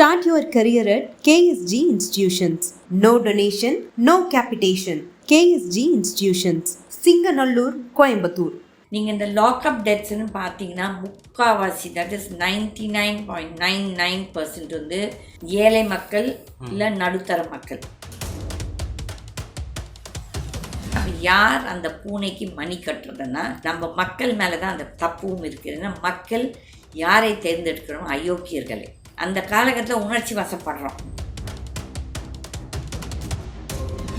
Start your career at KSG Institutions. No donation, no capitation. KSG Institutions. Singanallur Coimbatore நீங்கள் இந்த lockup டெத்ஸ்னு பார்த்தீங்கன்னா முக்காவாசி that is ninety nine point nine nine percent வந்து ஏழை மக்கள் இல்லை நடுத்தர மக்கள் யார் அந்த பூனைக்கு மணி கட்டுறதுன்னா நம்ம மக்கள் மேலே தான் அந்த தப்பும் இருக்குது ஏன்னா மக்கள் யாரை தேர்ந்தெடுக்கிறோம் அயோக்கியர்களை அந்த காலகட்டத்தில் உணர்ச்சி வசப்படுறோம்.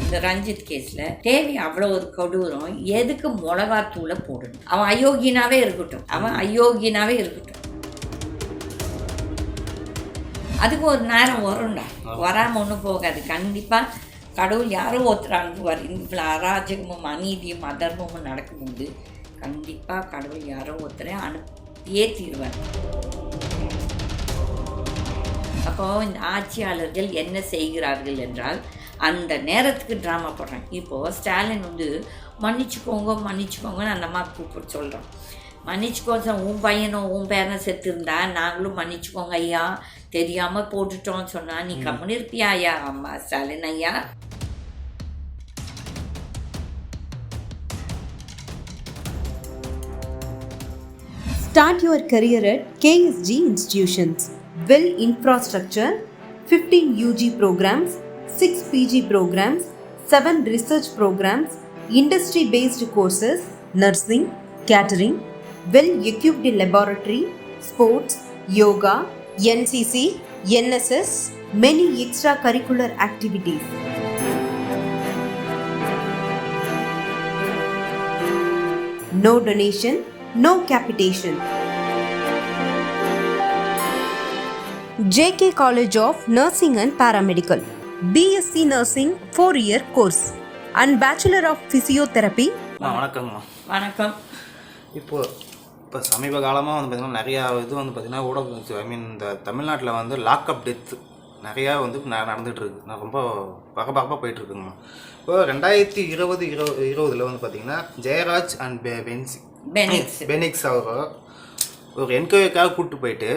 இந்த ரஞ்சித் கேஸில் தேவி அவ்வளோ ஒரு கொடூரம் எதுக்கு மிளகாத்தூளை போடணும்? அவன் அயோக்கியனாவே இருக்கட்டும். அவன் அயோக்கியனாவே இருக்கட்டும். அதுக்கு ஒரு நேரம் வரும்டா. வராமல் ஒன்றும் போகாது. கண்டிப்பாக கடவுள் யாரோ ஒருத்தர் அனுப்புவார் இவ்வளோ அராஜகமும் அநீதியும் அதர்மமும் நடக்கும்போது கண்டிப்பாக கடவுள் யாரோ ஒருத்தரை அனுப்பியே தீர்வார் அப்போ இந்த ஆட்சியாளர்கள் என்ன செய்கிறார்கள் என்றால் அந்த நேரத்துக்கு ட்ராமா போடுறாங்க. இப்போது ஸ்டாலின் வந்து மன்னிச்சுக்கோங்க மன்னிச்சுக்கோங்கன்னு அந்த அம்மா கூப்பிட்டு சொல்கிறோம் மன்னிச்சுக்கோ சார் உன் பையனும் உன் பேரனும் செத்துருந்தா நாங்களும் மன்னிச்சுக்கோங்க ஐயா. தெரியாமல் போட்டுட்டோம்னு சொன்னால் நீ கம்முன்னு இருப்பியா ஐயா? அம்மா ஸ்டாலின் ஐயா. Start your career at KSG Institutions. Well infrastructure, 15 UG programs, 6 PG programs, 7 research programs, industry based courses, nursing, catering, well equipped laboratory, sports, yoga, NCC, NSS, many extracurricular activities. No donation, no capitation. JK College of Nursing and Paramedical. BSc Nursing 4 year course and Bachelor of Physiotherapy. அம்மா வணக்கங்கம்மா வணக்கம் இப்போ இப்போ சமீப காலமாக வந்து பார்த்திங்கன்னா நிறையா இது வந்து பார்த்திங்கன்னா ஊடக ஐ மீன் இந்த தமிழ்நாட்டில் வந்து லாக்அப் டெத்து நிறையா வந்து ந- நடந்துட்டு இருக்கு நான் ரொம்ப பகபகப்பாக போயிட்டு இருக்குங்கம்மா இப்போ ரெண்டாயிரத்தி இருபது இருபது இருபதுல வந்து பார்த்திங்கன்னா ஜெயராஜ் அண்ட் பெ பென்சி பெனிக்ஸ் பெனிக்ஸ் அவங்க ஒரு என்கொயரிக்காக கூப்பிட்டு போயிட்டு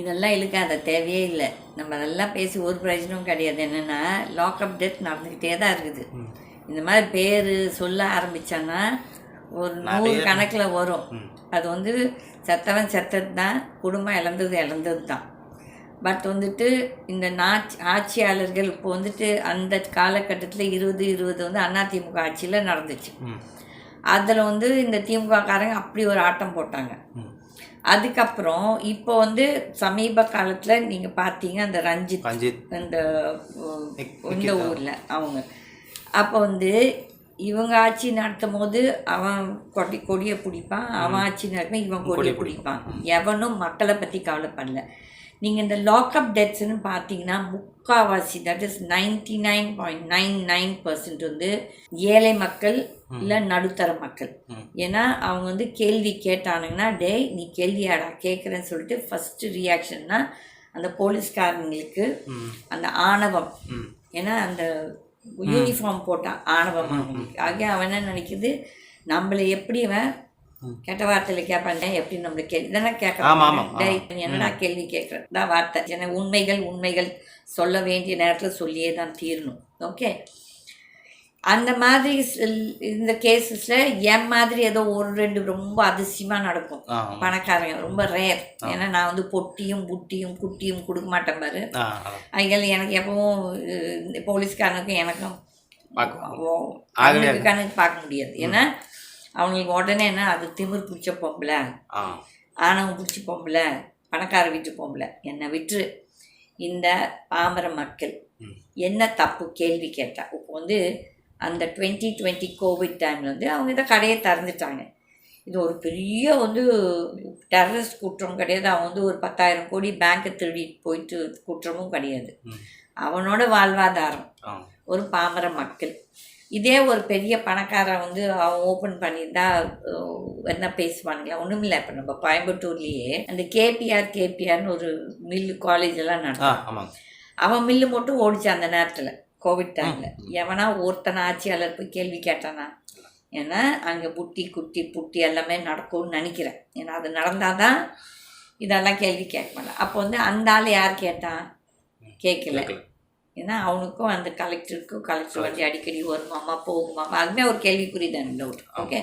இதெல்லாம் இழுக்காத தேவையே இல்லை. நம்ம அதெல்லாம் பேசி ஒரு பிரயோஜனமும் கிடையாது. என்னென்னா லாக்அப் டெத் நடந்துக்கிட்டே தான் இருக்குது. இந்த மாதிரி பேர் சொல்ல ஆரம்பித்தான்னா ஒரு நூறு கணக்கில் வரும். அது வந்து செத்தவன் செத்தது தான் குடும்பம் இழந்தது இழந்தது தான். பட் வந்துட்டு இந்த நாட்சி ஆட்சியாளர்கள் இப்போ வந்துட்டு அந்த காலகட்டத்தில் இருபது இருபது வந்து அதிமுக ஆட்சியில் நடந்துச்சு. அதில் வந்து இந்த திமுககாரங்க அப்படி ஒரு ஆட்டம் போட்டாங்க. அதுக்கப்புறம் இப்போ வந்து சமீப காலத்தில் நீங்கள் பார்த்தீங்க அந்த ரஞ்சித் உம், இந்த ஊரில் அவங்க. அப்போ வந்து இவங்க ஆட்சி நடத்தும் போது அவன் கொடி கொடியை பிடிப்பான் அவன் ஆட்சி நடக்கும் இவன் கொடியை பிடிப்பான். எவனும் மக்களை பற்றி கவலைப்படல. நீங்கள் இந்த லாக்அப் டெத்ஸ்னு பார்த்தீங்கன்னா முக்காவாசி that is ninety nine point nine nine percent வந்து ஏழை மக்கள் இல்லை நடுத்தர மக்கள். ஏன்னா அவங்க வந்து கேள்வி கேட்டானுங்கன்னா டேய் நீ கேள்வியாடா கேட்குறேன்னு சொல்லிட்டு ஃபஸ்ட்டு ரியாக்ஷன்னா அந்த போலீஸ்காரங்களுக்கு அந்த ஆணவம். ஏன்னா அந்த யூனிஃபார்ம் போட்டான் ஆணவம் ஆகிய அவன் என்ன நினைக்குது? நம்மளை எப்படி அவன் கெட்ட வார்த்தையில் கேட்பாங்க எப்படி நம்மளை கேள்வி இதெல்லாம் என்னடா கேள்வி கேட்குற தான் வார்த்தை. ஏன்னா உண்மைகள் உண்மைகள் சொல்ல வேண்டிய நேரத்தில் சொல்லியே தான் தீரணும். ஓகே? அந்த மாதிரி இந்த கேசஸில் என் மாதிரி ஏதோ ஒரு ரெண்டு ரொம்ப அதிசயமாக நடக்கும். பணக்காரங்க. ரொம்ப ரேர் ஏன்னா நான் வந்து பொட்டியும் புட்டியும் குட்டியும் கொடுக்க மாட்டேன் பாரு. அதில் எனக்கு எப்பவும் போலீஸ்காரனுக்கும் எனக்கும் கண்ணுக்கு பார்க்க முடியாது. ஏன்னா அவங்களுக்கு உடனே என்ன அது திமிர் பிடிச்ச பொம்பளை. ஆணவம் பிடிச்ச பொம்பளை பணக்கார வீட்டு பொம்பளை. என்னை விட்டுரு. இந்த பாமர மக்கள் என்ன தப்பு கேள்வி கேட்டா இப்போ வந்து அந்த டுவெண்ட்டி டுவெண்ட்டி கோவிட் டைமில் வந்து அவங்க இந்த கடையை திறந்துட்டாங்க. இது ஒரு பெரிய வந்து டெரரிஸ்ட் குற்றம் கிடையாது. அவன் வந்து ஒரு பத்தாயிரம் கோடி பேங்க்கை திருடிட்டு போயிட்டு குற்றமும் கிடையாது. அவனோட வாழ்வாதாரம். ஒரு பாமர மக்கள். இதே ஒரு பெரிய பணக்காரன் வந்து அவன் ஓப்பன் பண்ணியிருந்தா என்ன பேசுவானுங்களா? ஒன்றும் இல்லை இப்போ நம்ம கோயம்புத்தூர்லேயே அந்த கேபிஆர் கேபிஆர்னு ஒரு மில்லு காலேஜ் எல்லாம் ஆ நடக்கும் அவன் மில்லு மட்டும் ஓடிச்சு அந்த நேரத்தில் கோவிட் டைமில் எவனா ஒருத்தனை ஆட்சியாளர் போய் கேள்வி கேட்டானா? ஏன்னா அங்கே புட்டி குட்டி புட்டி எல்லாமே நடக்கும்னு நினைக்கிறேன். ஏன்னா அது நடந்தால் தான் இதெல்லாம் கேள்வி கேட்க மாட்டேன். அப்போ வந்து அந்த ஆள் யார் கேட்டான்? கேட்கல. ஏன்னா அவனுக்கும் அந்த கலெக்டருக்கும் கலெக்டர் வந்து அடிக்கடி வருமாமா போகுமாமா அதுமே ஒரு கேள்விக்குறி தானே டவுட் ஓகே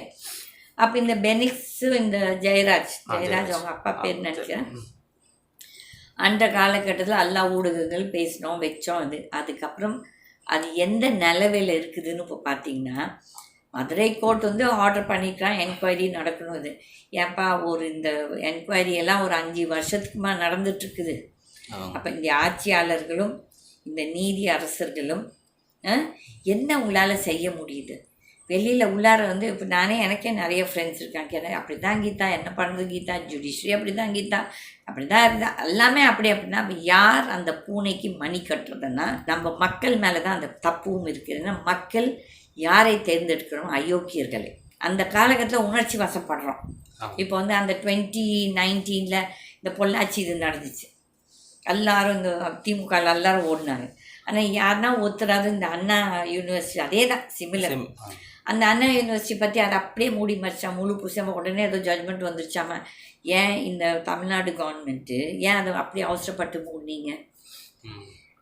அப்போ இந்த பெனிக்ஸு இந்த ஜெயராஜ் ஜெயராஜ் அவங்க அப்பா பேர் நினைக்கிறேன். அந்த காலகட்டத்தில் எல்லா ஊடகங்கள் பேசினோம் வச்சோம் அது. அதுக்கப்புறம் அது எந்த நிலவையில் இருக்குதுன்னு இப்போ பார்த்தீங்கன்னா மதுரை கோர்ட் வந்து ஆர்டர் பண்ணிக்கிறான் என்கொயரி நடக்கணும் இது ஏன்பா ஒரு இந்த என்கொயரி எல்லாம் ஒரு அஞ்சு வருஷத்துக்குமா நடந்துட்டுருக்குது. அப்போ இந்த ஆட்சியாளர்களும் இந்த நீதி அரசர்களும் என்ன உங்களால் செய்ய முடியுது? வெளியில் உள்ளார வந்து இப்போ நானே எனக்கே நிறைய ஃப்ரெண்ட்ஸ் இருக்காங்க. எனக்கு அப்படி தான் கீதா என்ன பண்ணுறது கீதா? ஜுடிஷரி அப்படி தான் கீதா. அப்படி தான் இருந்தா எல்லாமே அப்படி அப்படின்னா அப்ப யார் அந்த பூனைக்கு மணி கட்டுறதுன்னா நம்ம மக்கள் மேலே தான் அந்த தப்பும் இருக்குது ஏன்னா மக்கள் யாரை தேர்ந்தெடுக்கிறோம் அயோக்கியர்களை. அந்த காலகட்டத்தில் உணர்ச்சி வசப்படுறோம். இப்போ வந்து அந்த டுவெண்ட்டி நைன்டீனில் இந்த பொள்ளாச்சி இது நடந்துச்சு. எல்லாரும் இந்த திமுக ல எல்லாரும் ஓடினாங்க. ஆனால் யாருன்னா ஒருத்தராது இந்த அண்ணா யூனிவர்சிட்டி அதே தான் சிமிலர். அந்த அண்ணா யூனிவர்சிட்டி பற்றி அதை அப்படியே மூடி மறைச்சா முழு புதுசாக உடனே ஏதோ ஜட்மெண்ட் வந்துருச்சாம? ஏன் இந்த தமிழ்நாடு கவர்மெண்ட்டு ஏன் அதை அப்படியே அவசரப்பட்டு மூடினீங்க.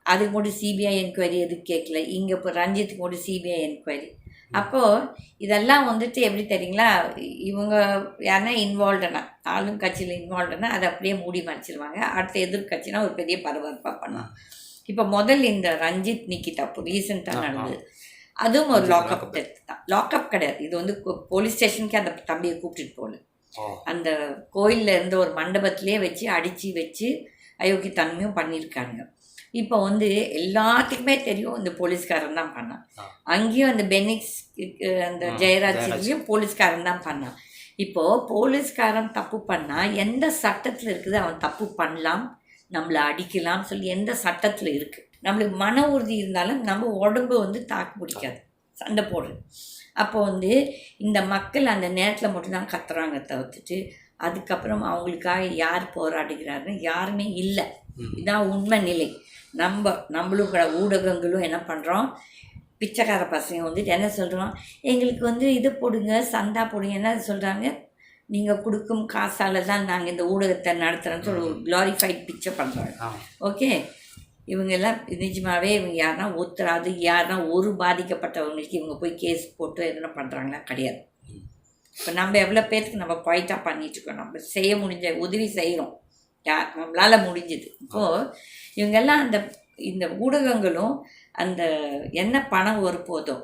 அதுக்கு மட்டும் சிபிஐ என்கொயரி எதுவும் கேட்கல இங்கே இப்போ ரஞ்சித்துக்கு மட்டும் சிபிஐ என்கொயரி அப்போது இதெல்லாம் வந்துட்டு எப்படி தெரியுங்களா? இவங்க யாருன்னா இன்வால்வ்டுனா ஆளும் கட்சியில் இன்வால்வ்டுனா அதை அப்படியே மூடி மறைச்சிருவாங்க. அடுத்த எதிர்கட்சினா ஒரு பெரிய பரபரப்பாக பண்ணலாம் இப்போ முதல் இந்த ரஞ்சித் நிக்கிதா இப்போ ரீசெண்டாக. நடந்தது. அதுவும் ஒரு லாக்அப். டெத் தான். லாக்அப் கிடையாது. இது வந்து போலீஸ் ஸ்டேஷனுக்கே அந்த தம்பியை கூப்பிட்டுட்டு போகல. அந்த கோயிலில் இருந்த ஒரு மண்டபத்திலே வச்சு அடித்து வச்சு அயோக்கியத்தன்மையும் பண்ணியிருக்காங்க. இப்போ வந்து எல்லாத்துக்குமே தெரியும் இந்த போலீஸ்காரன் தான் பண்ணான். அங்கேயும் அந்த பெனிக்ஸ் அந்த ஆ, ஜெயராஜ்லையும் போலீஸ்காரன் தான் பண்ணான். இப்போது போலீஸ்காரன் தப்பு பண்ணால் எந்த சட்டத்தில் இருக்குது அவன் தப்பு பண்ணலாம் நம்மளை அடிக்கலாம் சொல்லி எந்த சட்டத்தில் இருக்குது நம்மளுக்கு மன உறுதி இருந்தாலும் நம்ம உடம்பு வந்து தாக்கு பிடிக்காது சண்டை போடுறது. அப்போ வந்து இந்த மக்கள் அந்த நேரத்தில் மட்டும்தான் கத்துறாங்க தவிர்த்துட்டு அதுக்கப்புறம் அவங்களுக்காக யார் போராடுகிறாருன்னு யாருமே இல்லை. இதான் உண்மை நிலை. நம்ம நம்மளுக்கு ஊடகங்களும் என்ன பண்ணுறோம் பிச்சைக்கார பசங்க வந்துட்டு என்ன சொல்கிறோம் எங்களுக்கு வந்து இது போடுங்க சந்தா போடுங்க என்ன சொல்கிறாங்க நீங்கள் கொடுக்கும் காசால தான் நாங்கள் இந்த ஊடகத்தை நடத்துகிறோன்னு சொல்லி ஒரு க்ளாரிஃபைட் பிக்சர் பண்ணுறாங்க ஓகே இவங்க எல்லாம் நிஜமாவே இவங்க யாருன்னா ஒத்துறாது யாருன்னா ஒரு பாதிக்கப்பட்டவங்களுக்கு இவங்க போய் கேஸ் போட்டு எதனா பண்ணுறாங்களா கிடையாது. இப்போ நம்ம எவ்வளோ பேருக்கு நம்ம குவைட்டாக பண்ணிட்டு இருக்கோம். நம்ம செய்ய முடிஞ்ச உதவி செய்கிறோம் யார் நம்மளால் முடிஞ்சது. இப்போது இவங்கெல்லாம் அந்த இந்த ஊடகங்களும் அந்த என்ன பணம் ஒரு போதும்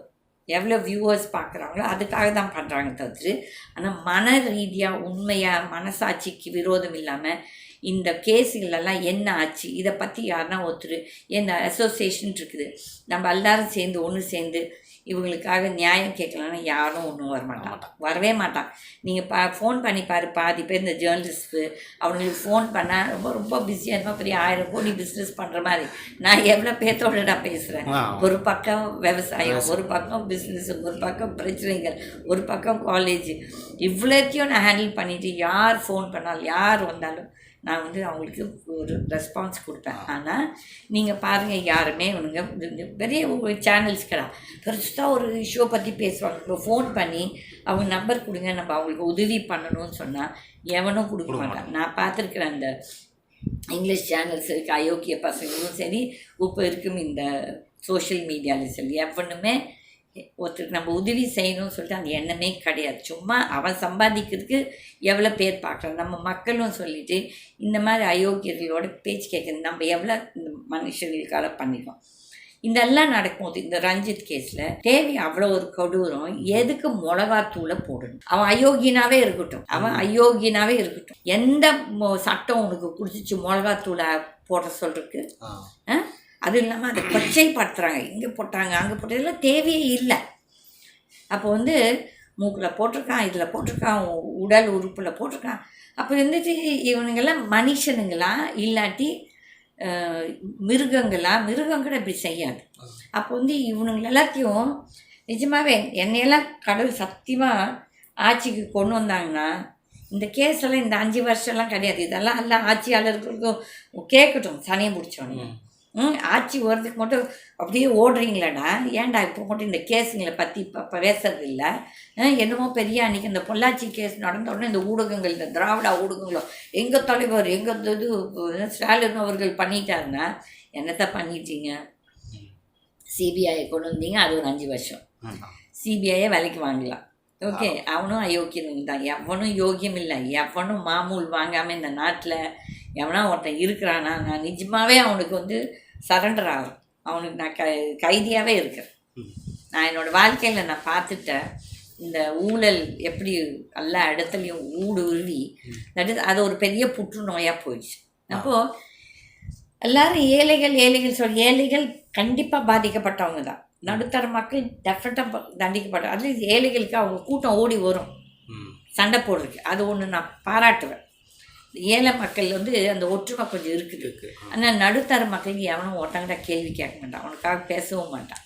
எவ்வளோ வியூவர்ஸ் பார்க்குறாங்களோ அதுக்காக தான் பண்ணுறாங்க தவிர்த்து ஆனால் மன ரீதியாக உண்மையாக மனசாட்சிக்கு விரோதம் இல்லாமல் இந்த கேஸுகளெல்லாம் என்ன ஆச்சு இதை பற்றி யாருன்னா ஒருத்தர் இந்த அசோசியேஷன் இருக்குது நம்ம எல்லாரும் சேர்ந்து ஒன்று சேர்ந்து இவங்களுக்காக நியாயம் கேட்கலன்னா யாரும் ஒன்றும் வர மாட்டான் வரவே மாட்டான் நீங்கள் பா ஃபோன் பண்ணி பாரு பாதி பேர் இந்த ஜேர்னலிஸ்ட்டு அவங்களுக்கு ஃபோன் பண்ணால் ரொம்ப ரொம்ப பிஸியாக இருப்பா. பெரிய ஆயிரம் கோடி பிஸ்னஸ் பண்ணுற மாதிரி. நான் எவ்வளோ பேர்த்தோட நான் பேசுகிறேன். ஒரு பக்கம் விவசாயம் ஒரு பக்கம் பிஸ்னஸ் ஒரு பக்கம் பிரச்சனைகள் ஒரு பக்கம் காலேஜ் இவ்வளோத்தையும் நான் ஹேண்டில் பண்ணிவிட்டு யார் ஃபோன் பண்ணாலும் யார் வந்தாலும் நான் வந்து அவங்களுக்கு ஒரு ரெஸ்பான்ஸ் கொடுப்பேன். ஆனால் நீங்கள் பாருங்கள் யாருமே இவனுங்க பெரிய சேனல்ஸ் கடா பெருசாக ஒரு இஷ்யூவை பற்றி பேசுவாங்க. இப்போ ஃபோன் பண்ணி அவங்க நம்பர் கொடுங்க நம்ம அவங்களுக்கு உதவி பண்ணணும்னு சொன்னால் எவனும் கொடுக்க மாட்டான். நான் பார்த்துருக்குறேன் அந்த இங்கிலீஷ் சேனல்ஸ் இருக்குது அயோக்கிய பசங்களும் சரி இப்போ இருக்கும் இந்த சோஷியல் மீடியாவில் சரி எவனுமே ஒருத்தருக்கு நம்ம உதவி செய்யணும்னு சொல்லிட்டு அந்த எண்ணமே கிடையாது. சும்மா அவன் சம்பாதிக்கிறதுக்கு எவ்வளோ பேர் பார்க்குறான் நம்ம மக்களும் சொல்லிட்டு இந்த மாதிரி அயோக்கியர்களோட பேச்சு கேட்குறது நம்ம எவ்வளோ இந்த மனுஷர்களுக்காக பண்ணிருக்கோம் இதெல்லாம் நடக்கும்போது இந்த ரஞ்சித் கேஸில் தேவை அவ்வளோ ஒரு கொடூரம் எதுக்கு மிளகாத்தூளை போடணும்? அவன் அயோக்கியனாவே இருக்கட்டும். அவன் அயோக்கியனாவே இருக்கட்டும். எந்த சட்டம் உனக்கு பிடிச்சிச்சு மிளகாத்தூளை போட சொல்றதுக்கு? ஆ. ஆ? அது இல்லாமல் அதை கொச்சைப்படுத்துகிறாங்க இங்கே போட்டாங்க அங்கே போட்டதெல்லாம் தேவையே இல்லை. அப்போ வந்து மூக்கில் போட்டிருக்கான் இதில் போட்டிருக்கான் உடல் உறுப்பில் போட்டிருக்கான். அப்போ வந்துட்டு இவனுங்கெல்லாம் மனுஷனுங்களா? இல்லாட்டி மிருகங்களா? மிருகம் கூட இப்படி செய்யாது. அப்போ வந்து இவனுங்க எல்லாத்தையும் நிஜமாகவே என்னையெல்லாம் கடவுள் சத்தியமாக ஆட்சிக்கு கொண்டு வந்தாங்கன்னா இந்த கேஸெல்லாம் இந்த அஞ்சு வருஷம்லாம் கிடையாது. இதெல்லாம் எல்லாம் ஆட்சியாளர்களுக்கும் கேட்கட்டும் சனியை பிடிச்சோன்னு ம். ஆட்சி வர்றதுக்கு மட்டும் அப்படியே ஓடுறீங்களாடா. ஏன்டா இப்போ மட்டும் இந்த கேஸுங்களை பற்றி இப்போ பேசுறது இல்லை? என்னமோ பெரிய அன்றைக்கி இந்த பொள்ளாச்சி கேஸ் நடந்த உடனே இந்த ஊடகங்கள் இந்த திராவிட ஊடகங்களோ எங்கள் தலைவர் எங்கள் இது ஸ்டாலின் அவர்கள் பண்ணிட்டாருன்னா என்னத்த பண்ணிட்டீங்க? சிபிஐ கொண்டு வந்தீங்க அது ஒரு அஞ்சு வருஷம். சிபிஐயை விலைக்கு வாங்கலாம். ஓகே அவனும் அயோக்கியனும் தான். எவனும் யோகியம் இல்லை. எவனும் மாமூல் வாங்காமல் இந்த நாட்டில் எவனா ஒருத்தன் இருக்கிறானா நான் நிஜமாவே அவனுக்கு வந்து சரண்டர் ஆகும் அவனுக்கு நான் க கைதியாகவே இருக்கிறேன். நான் என்னோடய வாழ்க்கையில் நான் பார்த்துட்டேன். இந்த ஊழல் எப்படி எல்லா இடத்துலையும் ஊடுருவி தட் இஸ் அது ஒரு பெரிய புற்றுநோயாக போயிடுச்சு. அப்போது எல்லாரும் ஏழைகள் ஏழைகள் சொல் ஏழைகள் கண்டிப்பாக பாதிக்கப்பட்டவங்க தான். நடுத்தர மக்கள் டெஃபினட்டாக தண்டிக்கப்பட்ட அட்லீஸ்ட் ஏழைகளுக்கு அவங்க கூட்டம் ஓடி வரும். சண்டை போடுறதுக்கு. அது ஒன்று நான் பாராட்டுவேன். ஏழை மக்கள் வந்து அந்த ஒற்றுமை கொஞ்சம் இருக்குது. இருக்கு. ஆனால் நடுத்தர மக்களுக்கு எவனும் ஒருத்தங்கிட்ட கேள்வி கேட்க மாட்டான். அவனுக்காக பேசவும் மாட்டான்.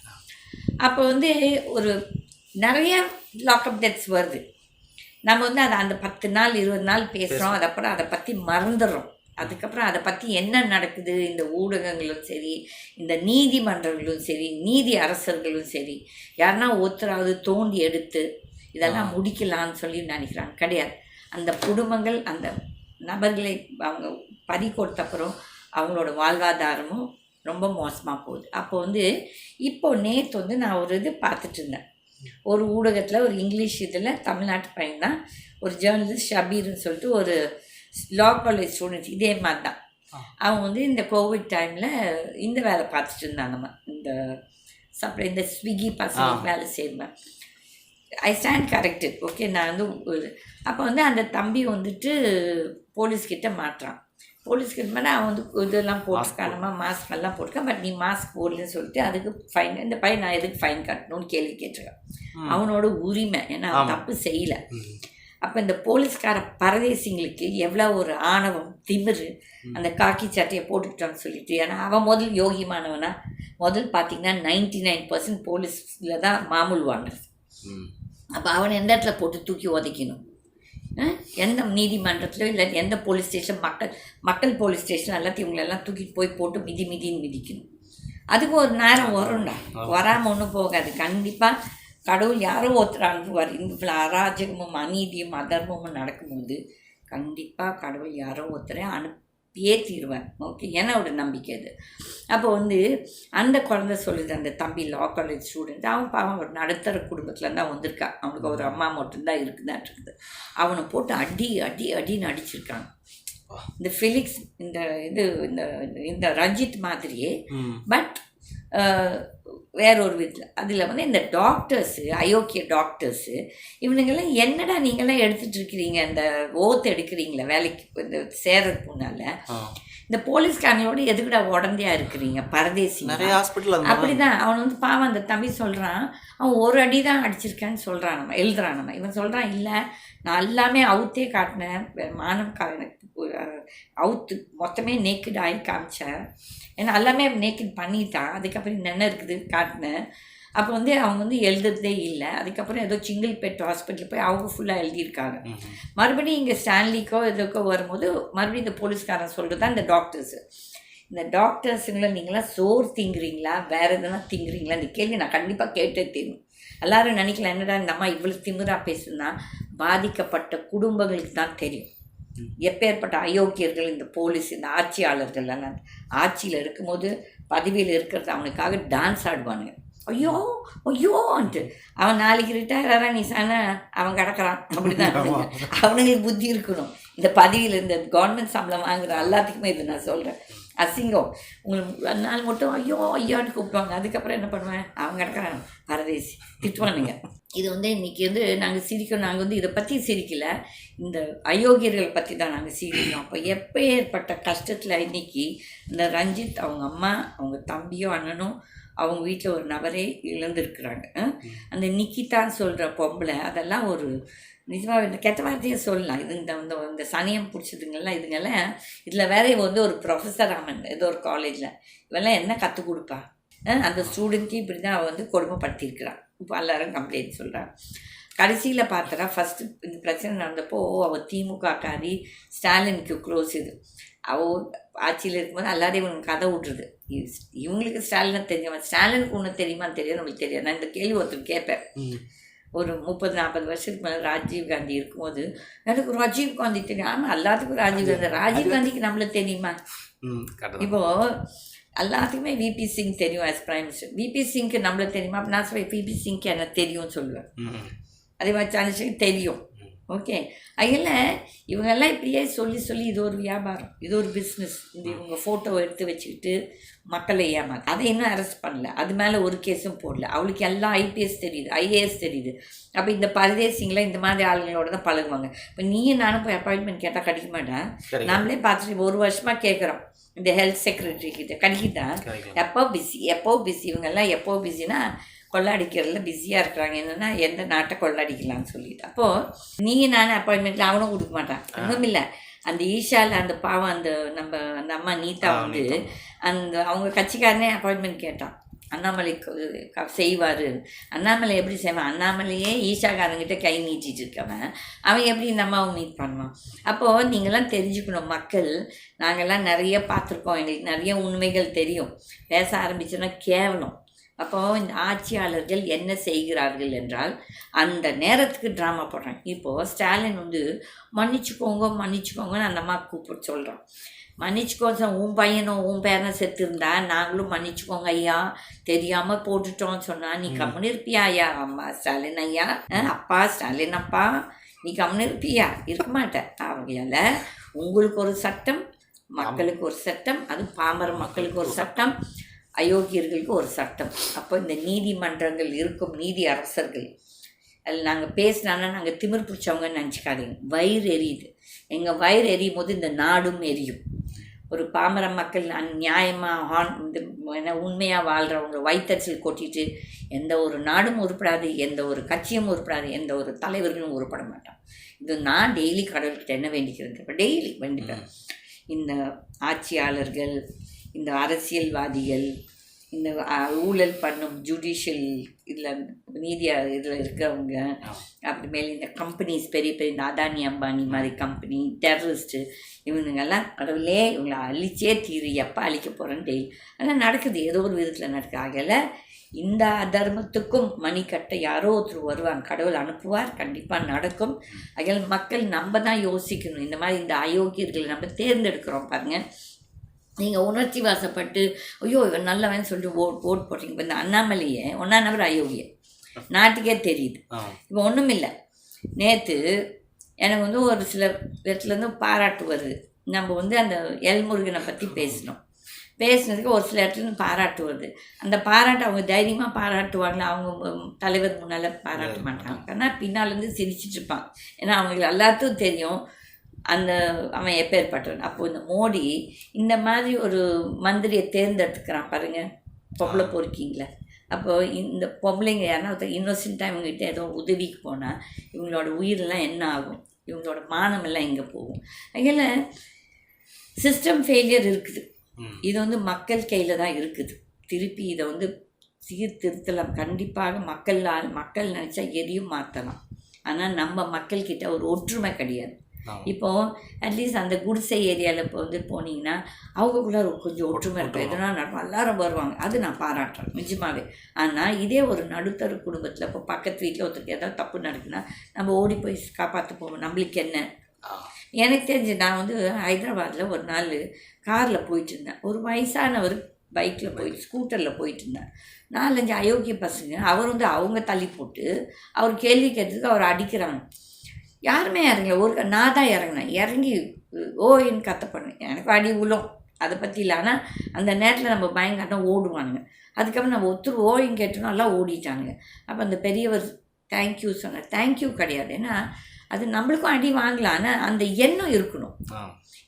அப்போ வந்து ஒரு நிறைய லாக்அப் டெத்ஸ் வருது. நம்ம வந்து அதை அந்த பத்து நாள் இருபது நாள் பேசுகிறோம் அதுக்கப்புறம் அதை பற்றி மறந்துடுறோம். அதுக்கப்புறம் அதை பற்றி என்ன நடக்குது? இந்த ஊடகங்களும் சரி இந்த நீதிமன்றங்களும் சரி நீதி அரசர்களும் சரி யாருன்னா ஒருத்தராவது தோண்டி எடுத்து இதெல்லாம் முடிக்கலாம்னு சொல்லி நினைக்கிறாங்க. கிடையாது. அந்த குடும்பங்கள் அந்த நபர்களை அவங்க பறி கொடுத்தப்புறம் அவங்களோட வாழ்வாதாரமும் ரொம்ப மோசமாக போகுது. அப்போ வந்து இப்போ நேற்று வந்து நான் ஒரு இது பார்த்துட்டு இருந்தேன். ஒரு ஊடகத்தில் ஒரு இங்கிலீஷ் இதில் தமிழ்நாட்டு பையன் தான். ஒரு ஜேர்னலிஸ்ட் ஷபீர்னு சொல்லிட்டு ஒரு லா காலேஜ் ஸ்டூடெண்ட்ஸ் இதே மாதிரி தான். அவன் வந்து இந்த கோவிட் டைமில் இந்த வேலை பார்த்துட்டு இருந்தாங்கம்மா இந்த சப்ளை இந்த ஸ்விக்கி பசங்க வேலை செய்வேன் ஐ ஸ்டாண்ட் கரெக்டட் ஓகே நான் வந்து அப்போ வந்து அந்த தம்பி வந்துட்டு போலீஸ்கிட்ட மாட்டுறான் போலீஸ்கிட்ட மேலே அவன் வந்து இதெல்லாம் போட்டிருக்கானமா மாஸ்க் எல்லாம் போட்டிருக்கான் பட் நீ மாஸ்க் போடலன்னு சொல்லிட்டு அதுக்கு ஃபைன் இந்த பையன் நான் எதுக்கு ஃபைன் கட்டணும்னு கேள்வி கேட்டிருக்கான். அவனோட உரிமை ஏன்னா அவன். தப்பு செய்யலை. அப்போ இந்த போலீஸ்கார பரதேசிங்களுக்கு எவ்வளோ ஒரு ஆணவம் திமிரு அந்த காக்கி சட்டையை போட்டுக்கிட்டான்னு சொல்லிட்டு ஏன்னா அவன் முதல் யோகிமானவனா முதல் பார்த்தீங்கன்னா நைன்டி நைன் பர்சன்ட் போலீஸில் தான் மாமூல் வாங்குறது. அப்போ அவனை எந்த இடத்துல போட்டு தூக்கி உதைக்கணும்? எந்த நீதிமன்றத்திலோ இல்லை எந்த போலீஸ் ஸ்டேஷன் மக்கள் மக்கள் போலீஸ் ஸ்டேஷன் எல்லாத்தையும் இவங்களெல்லாம் தூக்கிட்டு போய் போட்டு மிதி மிதின்னு மிதிக்கணும். அதுக்கு ஒரு நேரம் வரும்டா. வராமல் ஒன்றும் போகாது. கண்டிப்பாக கடவுள் யாரோ ஒருத்தர் அனுப்புவார். இந்த அராஜகமும் அநீதியும் அதர்மமும் நடக்கும்போது கண்டிப்பாக கடவுள் யாரோ ஒருத்தரை அனுப்பியே தீருவார் ஓகே என்னோட நம்பிக்கை அது. அப்போ வந்து அந்த குழந்தை சொல்லுது அந்த தம்பி லா காலேஜ் ஸ்டூடெண்ட் அவன் பாவம் ஒரு நடுத்தர குடும்பத்தில் தான் வந்திருக்கான் அவனுக்கு ஒரு அம்மா மட்டும்தான் இருக்குதான் இருக்குது. அவனை போட்டு அடி அடி அடின்னு அடிச்சிருக்காங்க. இந்த ஃபிலிக்ஸ் இந்த இது இந்த இந்த ரஞ்சித் மாதிரியே. பட் வேற ஒரு விதத்தில் அதில் வந்து இந்த டாக்டர்ஸு அயோக்கிய டாக்டர்ஸு இவனுங்கெல்லாம் என்னடா நீங்களாம் எடுத்துட்டு இருக்கிறீங்க? இந்த ஓத்து எடுக்கிறீங்களே வேலைக்கு இந்த சேரதுக்கு முன்னால். இந்த போலீஸ்காரங்களோட எதுக்குடா உடந்தையா இருக்கிறீங்க? பரதேசி நிறைய ஹாஸ்பிட்டல் அப்படிதான். அவன் வந்து பாவம் அந்த தம்பி சொல்கிறான் அவன் ஒரு அடி தான் அடிச்சிருக்கேன்னு சொல்கிறான் நம்ம எழுதுறான் நம்ம. இவன் சொல்கிறான் இல்லை நான் எல்லாமே அவுத்தே காட்டினேன். வே- அவுத்து மொத்தமே நேக்கட் ஆகி காமிச்சேன். ஏன்னா எல்லாமே நேக்கட் பண்ணிட்டான். அதுக்கப்புறம் என்ன இருக்குது காட்டினேன். அப்போ வந்து அவங்க வந்து எழுதுறதே இல்லை. அதுக்கப்புறம் ஏதோ சிங்கிள் பெட் ஹாஸ்பிட்டல் போய் அவங்க ஃபுல்லாக எழுதியிருக்காங்க. மறுபடியும் இங்கே ஸ்டான்லிக்கோ இதுக்கோ வரும்போது மறுபடியும் இந்த போலீஸ்காரன் சொல்கிறது தான் இந்த டாக்டர்ஸு இந்த டாக்டர்ஸுங்களை நீங்களாம் சோறு திங்குறீங்களா? வேறு எதுனா திங்குறீங்களா இந்த கேள்வி நான் கண்டிப்பாக கேட்டே தீரும் எல்லாரும் நினைக்கலாம் என்னடா இந்த அம்மா இவ்வளோ திமிரா பேசுனா? பாதிக்கப்பட்ட குடும்பங்களுக்கு தான் தெரியும். எப்பேற்பட்ட அயோக்கியர்கள் இந்த போலீஸ் இந்த ஆட்சியாளர்கள் ஆட்சியில் இருக்கும்போது பதவியில் இருக்கிறது அவனுக்காக டான்ஸ் ஆடுவானுங்க. ஐயோ ஐயோன்ட்டு அவன் நாளைக்கு ரிட்டையர் ஆகிறா நீ சான அவன் கிடக்குறான். அப்படிதான் அவனுங்க. அவனுங்களுக்கு புத்தி இருக்கணும். இந்த பதவியில் இந்த கவர்மெண்ட் சம்பளம் வாங்குற எல்லாத்துக்குமே இது நான் சொல்கிறேன் அசிங்கம். உங்களுக்கு ஒரு நாள் மட்டும் ஐயோ ஐயோன்னு கூப்பிடுவாங்க. அதுக்கப்புறம் என்ன பண்ணுவேன்? அவங்க கிடக்குறான் பரதேசி. திட்டுவானுங்க இது வந்து இன்னைக்கு வந்து நாங்கள் சிரிக்கணும் நாங்கள் வந்து இதை பற்றி சிரிக்கல. இந்த அயோக்கியர்களை பற்றி தான் நாங்கள் சிரிக்கிறோம். அப்போ எப்போ ஏற்பட்ட கஷ்டத்தில் இன்னைக்கு இந்த ரஞ்சித் அவங்க அம்மா அவங்க தம்பியும் அண்ணனும் அவங்க வீட்டில் ஒரு நபரே இழந்திருக்கிறாங்க? அந்த நிக்கிதான்னு சொல்கிற பொம்பளை அதெல்லாம் ஒரு நிஜமாக இந்த கெட்ட வார்த்தையை சொல்லலாம். இது இந்த இந்த இந்த சனியம் பிடிச்சதுங்கெல்லாம் இதுங்கெல்லாம் இதில் வேற இவ வந்து ஒரு ப்ரொஃபஸர் ஆமன் ஏதோ ஒரு காலேஜில் இவெல்லாம் என்ன கற்றுக் கொடுப்பா? அந்த ஸ்டூடெண்ட்க்கு இப்படி தான் அவள் வந்து கொடுமைப்படுத்தியிருக்கிறான் இப்போ எல்லாரும் கம்ப்ளைண்ட் சொல்கிறாங்க கடைசியில் பார்த்தா ஃபஸ்ட்டு இந்த பிரச்சனை நடந்தப்போ அவள் திமுக காரி ஸ்டாலினுக்கு க்ளோஸ் இது. அவள் ஆட்சியில் இருக்கும்போது எல்லாரையும் இவனுக்கு கதை விட்ருது இவங்களுக்கு ஸ்டாலினை தெரியும் ஸ்டாலினுக்கு ஒன்று தெரியுமான்னு தெரியாது நம்மளுக்கு தெரியாது. நான் இந்த கேள்வி ஒருத்தர் கேட்பேன். ஒரு முப்பது நாற்பது வருஷத்துக்கு மேலே ராஜீவ் காந்தி இருக்கும்போது எனக்கு ராஜீவ் காந்தி தெரியும் ஆமாம் எல்லாத்துக்கும் ராஜீவ் காந்தி. ராஜீவ் காந்திக்கு நம்மளுக்கு தெரியுமா? ம் கரெக்டாக இப்போ எல்லாத்துக்குமே விபி சிங் தெரியும் as prime minister. விபி சிங்க்கு நம்மள தெரியுமா? அப்ப நான் விபி சிங்க்கு எனக்கு தெரியும்னு சொல்லுவேன். அதே மாதிரி சந்திரசேகர் தெரியும். ஓகே. அதில் இவங்கெல்லாம் இப்படியே சொல்லி சொல்லி இது ஒரு வியாபாரம். இது ஒரு பிஸ்னஸ் இந்த இவங்க ஃபோட்டோ எடுத்து வச்சுக்கிட்டு மக்களை ஏமாத்து. அதை இன்னும் அரெஸ்ட் பண்ணல. அது மேலே ஒரு கேஸும் போடல. அவளுக்கு எல்லாம் ஐபிஎஸ் தெரியுது ஐஏஎஸ் தெரியுது. அப்போ இந்த பரதேசிங்களை இந்த மாதிரி ஆளுங்களோட தான் பழகுவாங்க. இப்போ நீயும் நானும் போய் அப்பாயின்மெண்ட் கேட்டால் கிடைக்க மாட்டேன். நம்மளே பார்த்துட்டு ஒரு வருஷமாக கேட்குறோம் இந்த ஹெல்த் செக்ரட்டரி கிட்ட. கிடைக்குதா. எப்போ பிஸி எப்போ பிஸி இவங்கெல்லாம் எப்போ பிஸினா கொள்ளாடிக்கிறதுல பிஸியாக இருக்கிறாங்க. என்னென்னா எந்த நாட்டை கொள்ளாடிக்கலாம்னு சொல்லிட்டு. அப்போது நீங்கள் நானும் அப்பாயின்மெண்ட்டில் அவனும் கொடுக்க மாட்டான். ஒன்றும் இல்லை. அந்த ஈஷாவில் அந்த பாவம் அந்த நம்ம அந்த அம்மா நீதா வந்து அந்த அவங்க கட்சிக்காரனே அப்பாயின்மெண்ட் கேட்டான். அண்ணாமலை செய்வார். அண்ணாமலை எப்படி செய்வான்? அண்ணாமலையே ஈஷாக்காரங்கிட்ட கை நீட்டிட்டு இருக்கவன். அவன் எப்படி இந்த அம்மாவை மீட் பண்ணுவான்? அப்போது நீங்களாம் தெரிஞ்சுக்கணும். மக்கள் நாங்கள்லாம் நிறைய பார்த்துருக்கோம். எங்களுக்கு நிறைய உண்மைகள் தெரியும். பேச ஆரம்பிச்சோன்னா கேவலம். அப்போ இந்த ஆட்சியாளர்கள் என்ன செய்கிறார்கள் என்றால் அந்த நேரத்துக்கு ட்ராமா போடுறாங்க. இப்போது ஸ்டாலின் வந்து மன்னிச்சுக்கோங்க மன்னிச்சுக்கோங்கன்னு அந்த அம்மா கூப்பிட்டு சொல்கிறோம் மன்னிச்சுக்கோ சார் உன் பையனும் உன் பேரனும் செத்துருந்தா நாங்களும் மன்னிச்சுக்கோங்க ஐயா. தெரியாமல் போட்டுட்டோம்னு சொன்னால் நீ கம்முன்னு இருப்பியா ஐயா? அம்மா ஸ்டாலின் ஐயா. அப்பா ஸ்டாலின் அப்பா. நீ கம்முன்னு இருப்பியா? இருக்க மாட்டேன். அவங்களால உங்களுக்கு ஒரு சட்டம் மக்களுக்கு ஒரு சட்டம். அது பாமர மக்களுக்கு ஒரு சட்டம். அயோக்கியர்களுக்கு ஒரு சட்டம். அப்போ இந்த நீதிமன்றங்கள் இருக்கும் நீதி அரசர்கள் அதில் நாங்கள் பேசினான்னா நாங்கள் திமிர் பிடிச்சவங்கன்னு நினச்சிக்காதீங்க. வயிறு எரியுது. எங்கள் வயிறு எரியும் போது இந்த நாடும் எரியும். ஒரு பாமர மக்கள் நியாயமாக ஹான் இந்த என்ன உண்மையாக வாழ்கிறவங்க வயிற்றச்சில் கொட்டிட்டு எந்த ஒரு நாடும் உருப்படாது எந்த ஒரு கட்சியும் உருப்படாது எந்த ஒரு தலைவர்களும் உருப்பட மாட்டான் இது நான் டெய்லி கடவுள்கிட்ட என்ன வேண்டிக்கிறேன் இப்போ டெய்லி வேண்டிக்கிறேன் இந்த ஆட்சியாளர்கள் இந்த அரசியல்வாதிகள் இந்த ஊழல் பண்ணும் ஜுடிஷியல் இதில் நீதி இதில் இருக்கிறவங்க அப்புறமேல இந்த கம்பெனிஸ் பெரிய பெரிய இந்த அதானி அம்பானி மாதிரி கம்பெனி டெரரிஸ்ட்டு இவனுங்கெல்லாம் கடவுளே இவங்களை அழிச்சே தீரு எப்போ அழிக்க போகிறேன்னு டெய்லி அதெல்லாம் நடக்குது ஏதோ ஒரு விதத்தில் நடக்குது. ஆகல இந்த அதர்மத்துக்கும் மணிக்கட்டை யாரோ ஒருத்தர் வருவாங்க கடவுள் அனுப்புவார் கண்டிப்பாக நடக்கும். ஆகையால் மக்கள் நம்ம தான் யோசிக்கணும். இந்த மாதிரி இந்த அயோக்கியர்களை நம்ம தேர்ந்தெடுக்கிறோம் பாருங்கள் நீங்கள் உணர்ச்சி வாசப்பட்டு ஐயோ இவன் நல்லவன் சொல்லிட்டு ஓட் ஓட் போடுறீங்க. இப்போ இந்த அண்ணாமலையே ஒன்றா நபர் அயோக்கியன் நாட்டுக்கே தெரியுது. இப்போ ஒன்றும் இல்லை நேற்று எனக்கு வந்து ஒரு சில இடத்துலேருந்து பாராட்டு வருது நம்ம வந்து அந்த எல்முருகனை பற்றி பேசினோம். பேசினதுக்கு ஒரு சில இடத்துலேருந்து பாராட்டு வருது அந்த பாராட்டு அவங்க தைரியமாக பாராட்டுவாங்களா? அவங்க தலைவர் முன்னால் பாராட்ட மாட்டாங்க. ஆனால் பின்னாலேருந்து சிரிச்சிட்டு இருப்பான் ஏன்னா அவங்களுக்கு எல்லாத்துக்கும் தெரியும். அந்த அவன் எப்பேற்பட்டவன். அப்போ இந்த மோடி இந்த மாதிரி ஒரு மந்திரியை தேர்ந்தெடுத்துக்கிறான் பாருங்க. பொம்பளை பொறுக்கிங்களே. அப்போ இந்த பொம்பளைங்க யாருன்னா ஒருத்தர் இன்னோசென்ட்டாக இவங்ககிட்ட ஏதோ உதவிக்கு போனால் இவங்களோட உயிரெல்லாம் என்ன ஆகும்? இவங்களோட மானம் எல்லாம் எங்கே போகும்? அதில் சிஸ்டம் ஃபெயிலியர் இருக்குது. இது வந்து மக்கள் கையில் தான் இருக்குது. திருப்பி இதை வந்து சீர்திருத்தலாம். கண்டிப்பாக மக்கள் மக்கள் நினச்சா எதையும் மாற்றலாம் ஆனால் நம்ம மக்கள்கிட்ட ஒரு ஒற்றுமை கிடையாது. ஆமா. இப்போ அட்லீஸ்ட் அந்த குடிசை ஏரியாவில் இப்போ வந்து போனீங்கன்னா அவங்கக்குள்ள ஒரு கொஞ்சம் ஒற்றுமை இருக்கும். எதனா நடக்கும்? எல்லாரும் வருவாங்க. அது நான் பாராட்டுறேன் நிஜமாவே. ஆனால் இதே ஒரு நடுத்தர குடும்பத்தில் இப்போ பக்கத்து வீட்டில் ஒருத்தருக்கு ஏதாவது தப்பு நடக்குன்னா நம்ம ஓடி போய் காப்பாற்ற போவோம். நம்மளுக்கு என்ன? எனக்கு தெரிஞ்சு நான் வந்து ஹைதராபாத்தில் ஒரு நாள் காரில் போயிட்டு இருந்தேன். ஒரு வயசானவர் பைக்கில் போயிட்டு ஸ்கூட்டரில் போயிட்டு இருந்தேன் நாலஞ்சு அயோக்கிய பசங்க அவர் வந்து அவங்க தள்ளி போட்டு அவர் கேள்வி கேட்டதுக்கு அவர் அடிக்கிறாங்க. யாருமே இறங்கல. ஒரு நான் தான் இறங்கினேன். இறங்கி ஓயின்னு கத்த பண்ணேன் எனக்கு அடி உளும் அதை பற்றி இல்லை. ஆனால் அந்த நேரத்தில் நம்ம பயங்காட்டம் ஓடுவானுங்க. அதுக்கப்புறம் நம்ம ஒருத்தர் ஓயின்னு கேட்டோன்னா எல்லாம் ஓடிட்டானுங்க. அப்போ அந்த பெரியவர் தேங்க்யூ சொன்னார். தேங்க்யூ கிடையாது. ஏன்னா அது நம்மளுக்கும் அடி வாங்கலாம். ஆனால் அந்த எண்ணம் இருக்கணும்.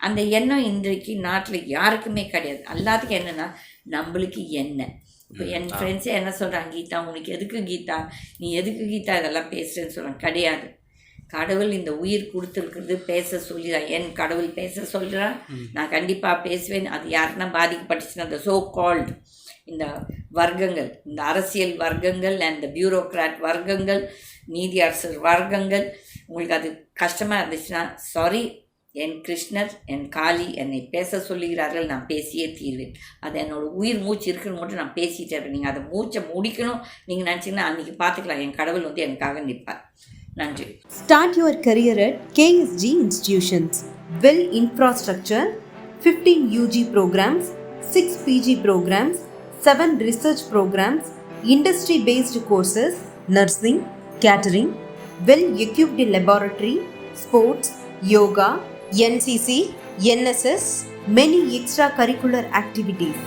அந்த எண்ணம் இன்றைக்கு நாட்டில் யாருக்குமே கிடையாது. எல்லாத்துக்கும் என்னென்னா நம்மளுக்கு என்ன. இப்போ என். ஃப்ரெண்ட்ஸே என்ன சொல்கிறாங்க கீதா உனக்கு எதுக்கு கீதா? நீ எதுக்கு கீதா இதெல்லாம் பேசுகிறேன்னு சொல்கிறாங்க கிடையாது. கடவுள் இந்த உயிர் கொடுத்துருக்குறது பேச சொல்லி என் கடவுள் பேச சொல்கிறான் நான் கண்டிப்பாக பேசுவேன். அது யாருன்னா பாதிக்கப்பட்டுச்சுன்னா அந்த சோ கால்டு இந்த வர்க்கங்கள் இந்த அரசியல் வர்க்கங்கள் அண்ட் இந்த பியூரோக்ராட் வர்க்கங்கள் நீதி அரசர் வர்க்கங்கள். உங்களுக்கு அது கஷ்டமாக இருந்துச்சுன்னா சாரி என் கிருஷ்ணர் என் காளி என்னை பேச சொல்லுகிறார்கள் நான் பேசியே தீர்வேன். அது என்னோட உயிர் மூச்சு இருக்குன்னு மட்டும் நான் பேசிட்டே இருப்பேன். நீங்கள் அதை மூச்சை முடிக்கணும். நீங்கள் நினச்சிங்கன்னா அன்றைக்கி பார்த்துக்கலாம். என் கடவுள் வந்து எனக்காக நிற்பார். நன்றி Start your career at KSG Institutions. Well infrastructure, 15 UG programs, 6 PG programs, 7 research programs, industry based courses, nursing, catering, well equipped laboratory, sports, yoga, NCC, NSS, many extracurricular activities.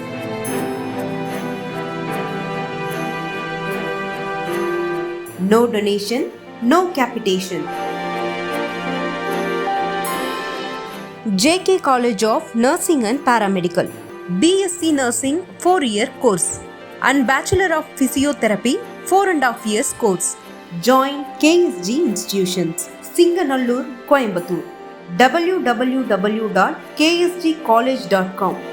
No donation, no capitation. JK College of Nursing and Paramedical, BSc Nursing 4 year course, and Bachelor of Physiotherapy 4 and a half years course. Join KSG Institutions, Singanallur, Coimbatore. www.ksgcollege.com